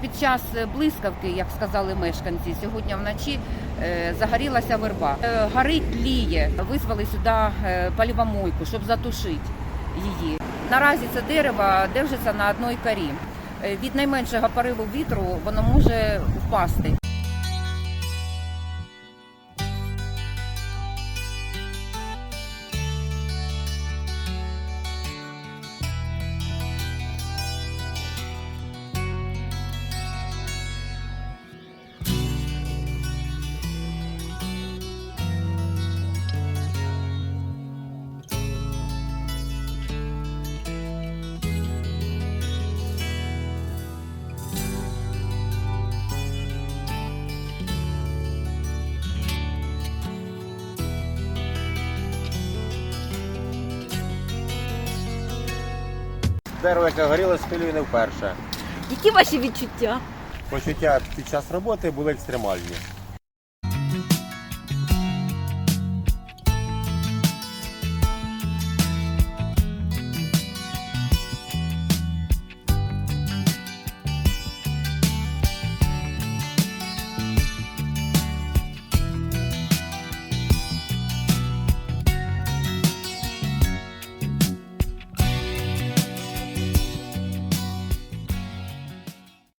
Під час блискавки, як сказали мешканці, сьогодні вночі е, загорілася верба. Е, Горить ліє, Визвали сюди е, палівомойку, щоб затушити її. Наразі це дерево держиться на одній корі. Е, Від найменшого пориву вітру воно може впасти. Дерево, яке горіло, спилює не вперше. Які ваші відчуття? Почуття під час роботи були екстремальні.